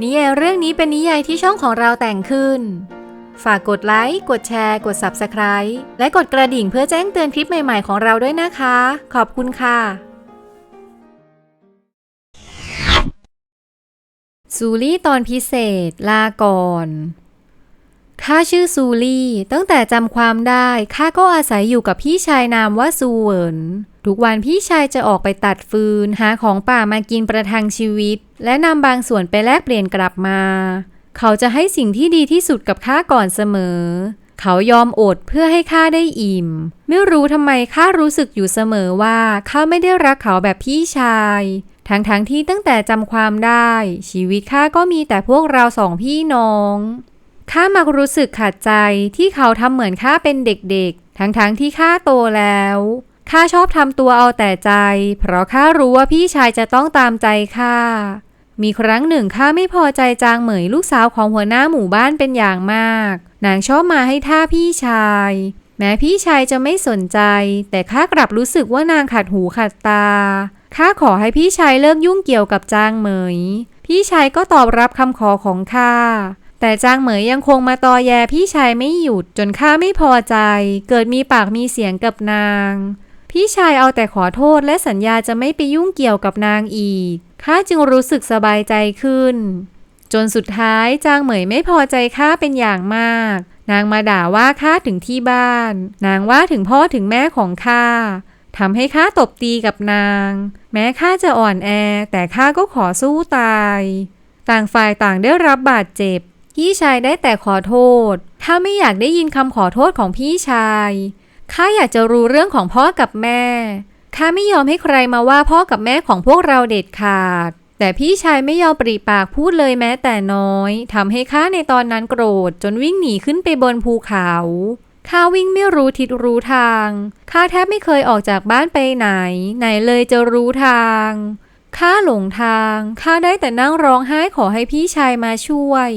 นิยายเรื่องนี้เป็นนิยายที่ช่องของเราแต่งขึ้น ฝากกดไลค์ กดแชร์ กด Subscribe และกดกระดิ่งเพื่อแจ้งเตือนคลิปใหม่ๆของเราด้วยนะคะ ขอบคุณค่ะ ซูลี่ตอนพิเศษลาก่อน ข้าชื่อซูลี่ ตั้งแต่จำความได้ข้าก็อาศัยอยู่กับพี่ชายนามว่าซูเวินทุกวันพี่ชายจะออกไปตัดฟืน หาของป่ามากินประทังชีวิต และนำบางส่วนไปแลกเปลี่ยนกลับมา เขาจะให้สิ่งที่ดีที่สุดกับข้าก่อนเสมอ เขายอมอดเพื่อให้ข้าได้อิ่ม ไม่รู้ทำไมข้ารู้สึกอยู่เสมอว่าข้าไม่ได้รักเขาแบบพี่ชาย ทั้งๆทที่ตั้งแต่จำความได้ ชีวิตข้าก็มีแต่พวกเราสองพี่น้อง ข้ามักรู้สึกขัดใจที่เขาทำเหมือนข้าเป็นเด็กๆ ทั้งๆทที่ข้าโตแล้วข้าชอบทำตัวเอาแต่ใจ เพราะข้ารู้ว่าพี่ชายจะต้องตามใจข้ามีครั้งหนึ่งข้าไม่พอใจจางเหมยลูกสาวของหัวหน้าหมู่บ้านเป็นอย่างมาก นางชอบมาให้ท่าพี่ชาย แม้พี่ชายจะไม่สนใจ แต่ข้ากลับรู้สึกว่านางขัดหูขัดตาข้าขอให้พี่ชายเลิกยุ่งเกี่ยวกับจางเหมย พี่ชายก็ตอบรับคำขอของข้า แต่จางเหมยยังคงมาตอแยพี่ชายไม่หยุดจนข้าไม่พอใจ เกิดมีปากมีเสียงกับนาง พี่ชายเอาแต่ขอโทษและสัญญาจะไม่ไปยุ่งเกี่ยวกับนางอีกข้าจึงรู้สึกสบายใจขึ้น จนสุดท้ายจางเหมยไม่พอใจข้าเป็นอย่างมาก นางมาด่าว่าข้าถึงที่บ้าน นางว่าถึงพ่อถึงแม่ของข้าทำให้ข้าตบตีกับนาง แม้ข้าจะอ่อนแอ แต่ข้าก็ขอสู้ตาย ต่างฝ่ายต่างได้รับบาดเจ็บ พี่ชายได้แต่ขอโทษ ถ้าไม่อยากได้ยินคำขอโทษของพี่ชายข้าอยากจะรู้เรื่องของพ่อกับแม่ข้าไม่ยอมให้ใครมาว่าพ่อกับแม่ของพวกเราเด็ดขาด แต่พี่ชายไม่ยอมปริปากพูดเลยแม้แต่น้อยทำให้ข้าในตอนนั้นโกรธ จนวิ่งหนีขึ้นไปบนภูเขาข้าวิ่งไม่รู้ทิศรู้ทางข้าแทบไม่เคยออกจากบ้านไปไหน ไหนเลยจะรู้ทางข้าหลงทางข้าได้แต่นั่งร้องไห้ขอให้พี่ชายมาช่วย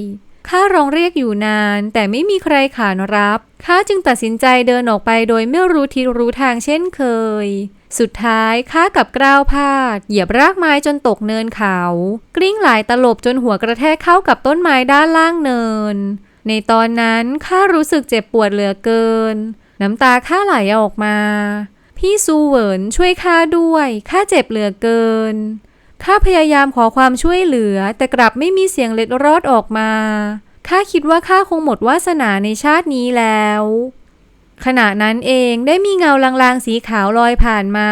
ข้าร้องเรียกอยู่นาน แต่ไม่มีใครขานรับ ข้าจึงตัดสินใจเดินออกไปโดยไม่รู้ทิศรู้ทางเช่นเคย สุดท้ายข้ากับกล้าวพาด เหยียบรากไม้จนตกเนินเขา กลิ้งหลายตลบจนหัวกระแทกเข้ากับต้นไม้ด้านล่างเนิน ในตอนนั้นข้ารู้สึกเจ็บปวดเหลือเกิน น้ำตาข้าไหลออกมา พี่ซูเหวินช่วยข้าด้วยข้าเจ็บเหลือเกิน ข้าพยายามขอความช่วยเหลือ แต่กลับไม่มีเสียงเล็ดรอดออกมา ข้าคิดว่าข้าคงหมดวาสนาในชาตินี้แล้ว ขณะนั้นเองได้มีเงาลางๆสีขาวลอยผ่านมา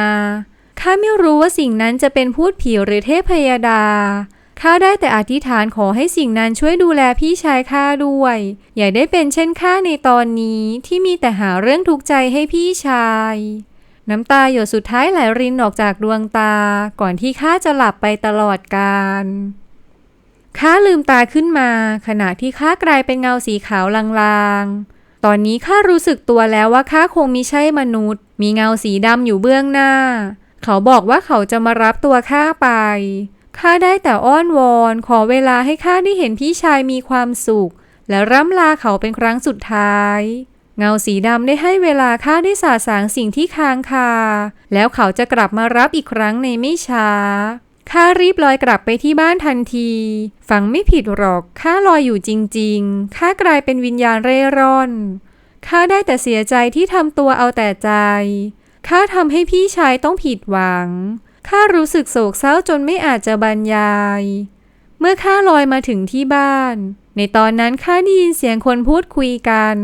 ข้าไม่รู้ว่าสิ่งนั้นจะเป็นพูดผีหรือเทพยดา ข้าได้แต่อธิษฐานขอให้สิ่งนั้นช่วยดูแลพี่ชายข้าด้วย อย่าได้เป็นเช่นข้าในตอนนี้ที่มีแต่หาเรื่องทุกข์ใจให้พี่ชาย น้ำตาหยดสุดท้ายไหลรินออกจากดวงตา ก่อนที่ข้าจะหลับไปตลอดกาลข้าลืมตาขึ้นมา ขณะที่ข้ากลายเป็นเงาสีขาวลางๆ ตอนนี้ข้ารู้สึกตัวแล้วว่าข้าคงมิใช่มนุษย์ มีเงาสีดำอยู่เบื้องหน้า เขาบอกว่าเขาจะมารับตัวข้าไปข้าได้แต่อ้อนวอน ขอเวลาให้ข้าได้เห็นพี่ชายมีความสุข และร่ำลาเขาเป็นครั้งสุดท้าย เงาสีดำได้ให้เวลาข้าได้สาสางสิ่งที่ค้างคา แล้วเขาจะกลับมารับอีกครั้งในไม่ช้าข้ารีบลอยกลับไปที่บ้านทันที ฟังไม่ผิดหรอกข้าลอยอยู่จริงๆข้ากลายเป็นวิญญาณเร่ร่อนข้าได้แต่เสียใจที่ทำตัวเอาแต่ใจข้าทำให้พี่ชายต้องผิดหวังข้ารู้สึกโศกเศร้าจนไม่อาจจะบรรยาย เมื่อข้าลอยมาถึงที่บ้าน ในตอนนั้นข้าได้ยินเสียงคนพูดคุยกัน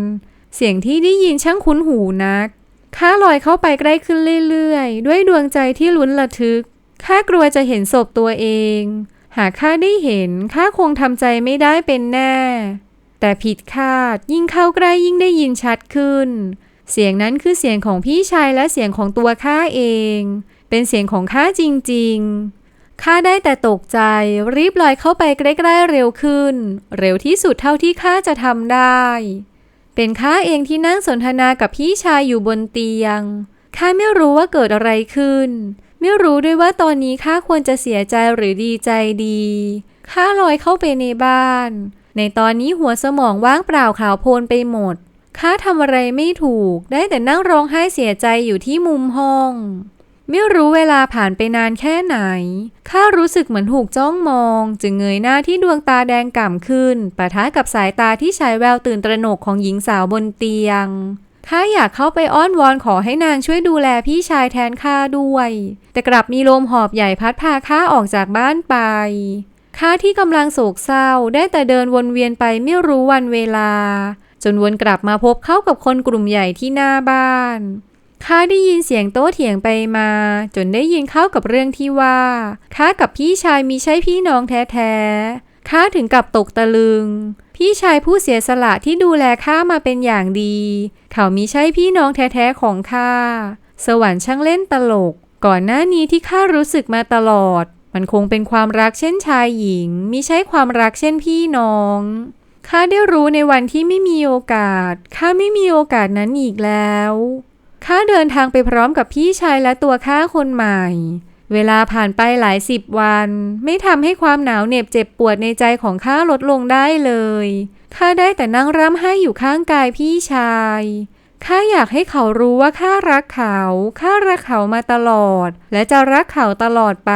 เสียงที่ได้ยินช่างคุ้นหูนัก ข้าลอยเข้าไปใกล้ขึ้นเรื่อยๆ ด้วยดวงใจที่ลุ้นระทึก ข้ากลัวจะเห็นศพตัวเอง หากข้าได้เห็น ข้าคงทำใจไม่ได้เป็นแน่ แต่ผิดคาดยิ่งเข้าใกล้ยิ่งได้ยินชัดขึ้น เสียงนั้นคือเสียงของพี่ชายและเสียงของตัวข้าเอง เป็นเสียงของข้าจริงๆข้าได้แต่ตกใจรีบลอยเข้าไปใกล้ๆเร็วขึ้น เร็วที่สุดเท่าที่ข้าจะทำได้ เป็นข้าเองที่นั่งสนทนากับพี่ชายอยู่บนเตียง ข้าไม่รู้ว่าเกิดอะไรขึ้น ไม่รู้ด้วยว่าตอนนี้ข้าควรจะเสียใจหรือดีใจดี ข้าลอยเข้าไปในบ้าน ในตอนนี้หัวสมองว่างเปล่าขาวโพลนไปหมด ข้าทำอะไรไม่ถูก ได้แต่นั่งร้องไห้เสียใจอยู่ที่มุมห้อง ไม่รู้เวลาผ่านไปนานแค่ไหน ข้ารู้สึกเหมือนถูกจ้องมอง จึงเงยหน้าที่ดวงตาแดงก่ำขึ้น ปะทะกับสายตาที่ฉายแววตื่นตระหนกของหญิงสาวบนเตียง ข้าอยากเข้าไปอ้อนวอนขอให้นางช่วยดูแลพี่ชายแทนข้าด้วย แต่กลับมีลมหอบใหญ่พัดพาข้าออกจากบ้านไป ข้าที่กำลังโศกเศร้าได้แต่เดินวนเวียนไปไม่รู้วันเวลา จนวนกลับมาพบเข้ากับคนกลุ่มใหญ่ที่หน้าบ้าน ข้าได้ยินเสียงโต้เถียงไปมา จนได้ยินเข้ากับเรื่องที่ว่าข้ากับพี่ชายมีใช่พี่น้องแท้ๆข้าถึงกับตกตะลึง พี่ชายผู้เสียสละที่ดูแลข้ามาเป็นอย่างดี เขามีใช่พี่น้องแท้ๆของข้าสวรรค์ช่างเล่นตลก ก่อนหน้านี้ที่ข้ารู้สึกมาตลอด มันคงเป็นความรักเช่นชายหญิงมิใช่ความรักเช่นพี่น้องข้าได้รู้ในวันที่ไม่มีโอกาสข้าไม่มีโอกาสนั้นอีกแล้ว ข้าเดินทางไปพร้อมกับพี่ชายและตัวข้าคนใหม่ เวลาผ่านไปหลายสิบวัน ไม่ทำให้ความหนาวเหน็บเจ็บปวดในใจของข้าลดลงได้เลยข้าได้แต่นั่งร่ำไห้อยู่ข้างกายพี่ชายข้าอยากให้เขารู้ว่าข้ารักเขาข้ารักเขามาตลอด และจะรักเขาตลอดไป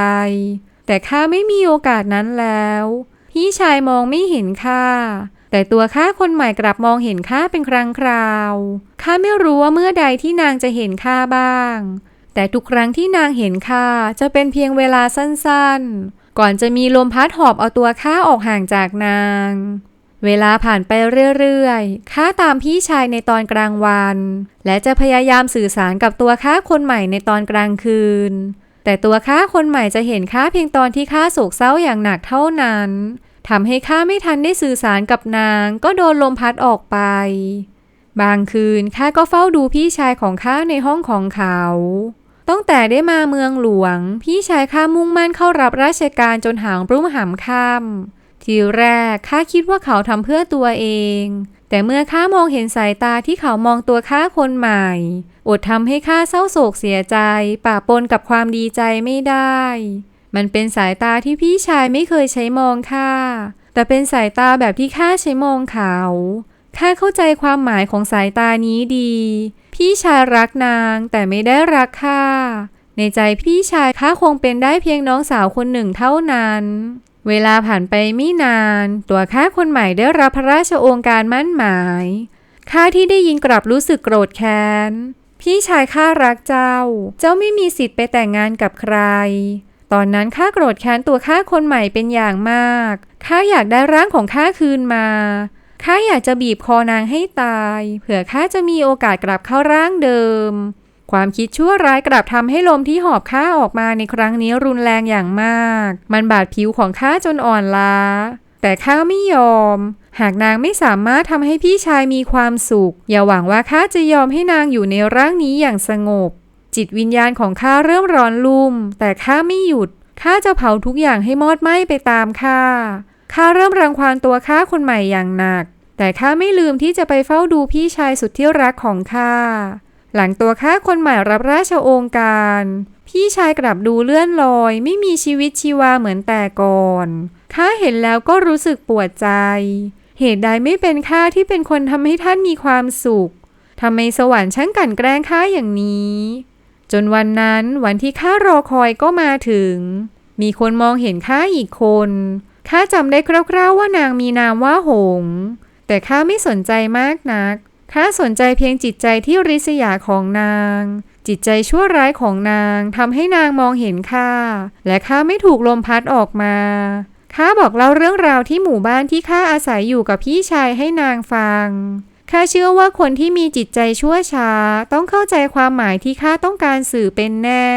แต่ข้าไม่มีโอกาสนั้นแล้ว พี่ชายมองไม่เห็นข้า แต่ตัวข้าคนใหม่กลับมองเห็นข้าเป็นครั้งคราว ข้าไม่รู้ว่าเมื่อใดที่นางจะเห็นข้าบ้าง แต่ทุกครั้งที่นางเห็นข้าจะเป็นเพียงเวลาสั้นๆ ก่อนจะมีลมพัดหอบเอาตัวข้าออกห่างจากนาง เวลาผ่านไปเรื่อยๆ ข้าตามพี่ชายในตอนกลางวัน และจะพยายามสื่อสารกับตัวข้าคนใหม่ในตอนกลางคืน แต่ตัวข้าคนใหม่จะเห็นข้าเพียงตอนที่ข้าโศกเศร้าอย่างหนักเท่านั้น ทำให้ข้าไม่ทันได้สื่อสารกับนางก็โดนลมพัดออกไป บางคืนข้าก็เฝ้าดูพี่ชายของข้าในห้องของเขาตั้งแต่ได้มาเมืองหลวง พี่ชายข้ามุ่งมั่นเข้ารับราชการจนหางรุ่มหำค่ำทีแรกข้าคิดว่าเขาทำเพื่อตัวเอง แต่เมื่อข้ามองเห็นสายตาที่เขามองตัวข้าคนใหม่ อดทำให้ข้าเศร้าโศกเสียใจป่าปนกับความดีใจไม่ได้ มันเป็นสายตาที่พี่ชายไม่เคยใช้มองข้าแต่เป็นสายตาแบบที่ข้าใช้มองเขาข้าเข้าใจความหมายของสายตานี้ดี พี่ชายรักนางแต่ไม่ได้รักข้าในใจพี่ชายข้าคงเป็นได้เพียงน้องสาวคนหนึ่งเท่านั้น เวลาผ่านไปไม่นาน ตัวข้าคนใหม่ได้รับพระราชโองการมั่นหมายข้าที่ได้ยินกลับรู้สึกโกรธแค้น พี่ชายข้ารักเจ้า เจ้าไม่มีสิทธิ์ไปแต่งงานกับใคร ตอนนั้นข้าโกรธแค้นตัวข้าคนใหม่เป็นอย่างมาก ข้าอยากได้ร่างของข้าคืนมา ข้าอยากจะบีบคอนางให้ตาย เผื่อข้าจะมีโอกาสกลับเข้าร่างเดิม ความคิดชั่วร้ายกลับทำให้ลมที่หอบข้าออกมาในครั้งนี้รุนแรงอย่างมาก มันบาดผิวของข้าจนอ่อนล้า แต่ข้าไม่ยอม หากนางไม่สามารถทำให้พี่ชายมีความสุข อย่าหวังว่าข้าจะยอมให้นางอยู่ในร่างนี้อย่างสงบ จิตวิญญาณของข้าเริ่มร้อนลุ่ม แต่ข้าไม่หยุด ข้าจะเผาทุกอย่างให้มอดไหม้ไปตามข้า ข้าเริ่มรังควานตัวข้าคนใหม่อย่างหนัก แต่ข้าไม่ลืมที่จะไปเฝ้าดูพี่ชายสุดที่รักของข้า หลังตัวข้าคนใหม่รับราชโองการ พี่ชายกลับดูเลื่อนลอย ไม่มีชีวิตชีวาเหมือนแต่ก่อน ข้าเห็นแล้วก็รู้สึกปวดใจ เหตุใดไม่เป็นข้าที่เป็นคนทำให้ท่านมีความสุขทำไมสวรรค์ช่างกันแกล้งข้าอย่างนี้ จนวันนั้นวันที่ข้ารอคอยก็มาถึง มีคนมองเห็นข้าอีกคนข้าจำได้คร่าวๆว่านางมีนามว่าหง แต่ข้าไม่สนใจมากนักข้าสนใจเพียงจิตใจที่ริษยาของนาง จิตใจชั่วร้ายของนางทำให้นางมองเห็นข้าและข้าไม่ถูกลมพัดออกมาข้าบอกเล่าเรื่องราวที่หมู่บ้านที่ข้าอาศัยอยู่กับพี่ชายให้นางฟัง ข้าเชื่อว่าคนที่มีจิตใจชั่วช้า ต้องเข้าใจความหมายที่ข้าต้องการสื่อเป็นแน่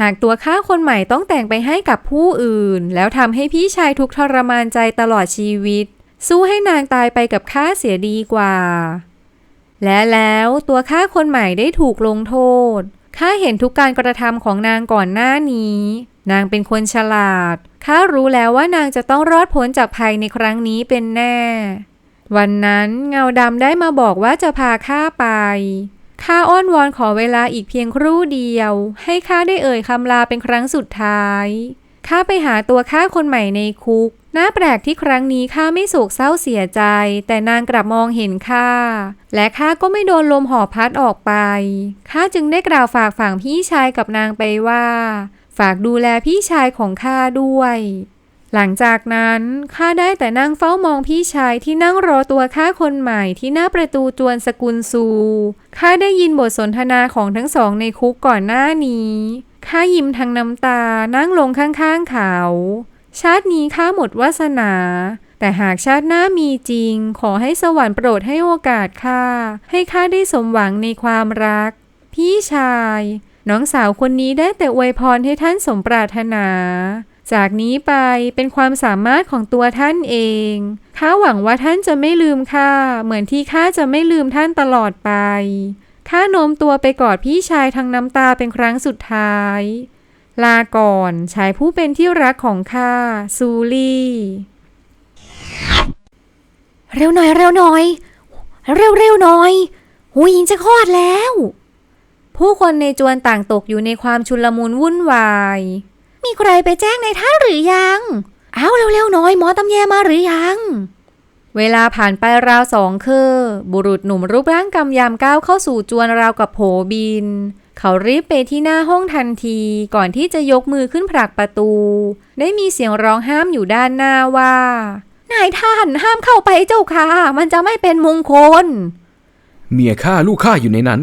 หากตัวข้าคนใหม่ต้องแต่งไปให้กับผู้อื่น แล้วทำให้พี่ชายทุกทรมานใจตลอดชีวิต สู้ให้นางตายไปกับข้าเสียดีกว่า และแล้วตัวข้าคนใหม่ได้ถูกลงโทษข้าเห็นทุกการกระทำของนางก่อนหน้านี้ นางเป็นคนฉลาดข้ารู้แล้วว่านางจะต้องรอดพ้นจากภัยในครั้งนี้เป็นแน่ วันนั้นเงาดำได้มาบอกว่าจะพาข้าไปข้าอ้อนวอนขอเวลาอีกเพียงครู่เดียว ให้ข้าได้เอ่ยคำลาเป็นครั้งสุดท้ายข้าไปหาตัวข้าคนใหม่ในคุกน่าแปลกที่ครั้งนี้ข้าไม่โศกเศร้าเสียใจ แต่นางกลับมองเห็นข้า และข้าก็ไม่โดนลมหอบพัดออกไปข้าจึงได้กล่าวฝากฝังพี่ชายกับนางไปว่า ฝากดูแลพี่ชายของข้าด้วย หลังจากนั้นข้าได้แต่นั่งเฝ้ามองพี่ชายที่นั่งรอตัวข้าคนใหม่ที่หน้าประตูจวนสกุลซูข้าได้ยินบทสนทนาของทั้งสองในคุกก่อนหน้านี้ข้ายิ้มทั้งน้ำตานั่งลงข้างๆเขา ชาตินี้ข้าหมดวาสนา แต่หากชาติหน้ามีจริง ขอให้สวรรค์โปรดให้โอกาสข้าให้ข้าได้สมหวังในความรัก พี่ชาย น้องสาวคนนี้ได้แต่อวยพรให้ท่านสมปรารถนา จากนี้ไปเป็นความสามารถของตัวท่านเอง ข้าหวังว่าท่านจะไม่ลืมข้า เหมือนที่ข้าจะไม่ลืมท่านตลอดไป ข้าโน้มตัวไปกอดพี่ชายทั้งน้ำตาเป็นครั้งสุดท้าย ลาก่อนชายผู้เป็นที่รักของข้าซูลี่ เร็วหน่อยเร็วหน่อย เร็วเร็วหน่อยหูยิงจะคลอดแล้ว ผู้คนในจวนต่างตกอยู่ในความชุลมุนวุ่นวาย มีใครไปแจ้งในท่านหรือยัง เอาเร็วเร็วหน่อยหมอตำแยมาหรือยัง เวลาผ่านไปราวสองคืนบุรุษหนุ่มรูปร่างกำยำก้าวเข้าสู่จวนราวกับโผบิน เขารีบไปที่หน้าห้องทันทีก่อนที่จะยกมือขึ้นผลักประตู ได้มีเสียงร้องห้ามอยู่ด้านหน้าว่านายท่านห้ามเข้าไปเจ้าค่ะ มันจะไม่เป็นมงคล เมียข้าลูกข้าอยู่ในนั้น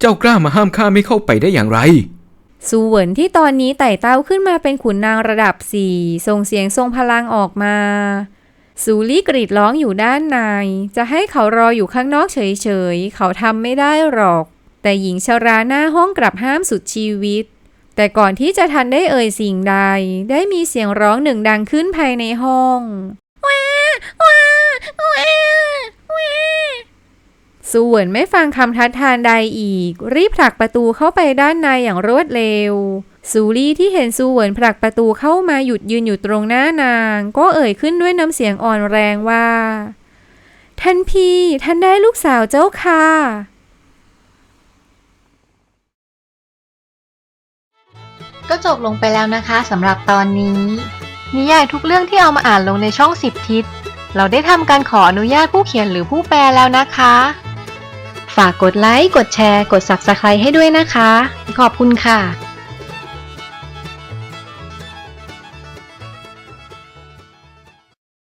เจ้ากล้ามาห้ามข้าไม่เข้าไปได้อย่างไร ซูเหวินที่ตอนนี้ไต่เต้าขึ้นมาเป็นขุนนางระดับสี่ส่งเสียงทรงพลังออกมาซูลี่กรีดร้องอยู่ด้านใน จะให้เขารออยู่ข้างนอกเฉยๆ เขาทำไม่ได้หรอก แต่หญิงชราหน้าห้องกลับห้ามสุดชีวิต แต่ก่อนที่จะทันได้เอ่ยสิ่งใด ได้มีเสียงร้องหนึ่งดังขึ้นภายในห้อง ซูเหวินไม่ฟังคำทัดทานใดอีก รีบผลักประตูเข้าไปด้านในอย่างรวดเร็วซูลี่ที่เห็นซูเหวินผลักประตูเข้ามาหยุดยืนอยู่ตรงหน้านาง ก็เอ่ยขึ้นด้วยน้ำเสียงอ่อนแรงว่า ท่านพี่ท่านได้ลูกสาวเจ้าค่ะก็จบลงไปแล้วนะคะสำหรับตอนนี้ นิยายทุกเรื่องที่เอามาอ่านลงในช่อง10ทิศ เราได้ทำการขออนุญาตผู้เขียนหรือผู้แปลแล้วนะคะ ฝากกดไลค์ กดแชร์ กด Subscribe ให้ด้วยนะคะ ขอบคุณค่ะ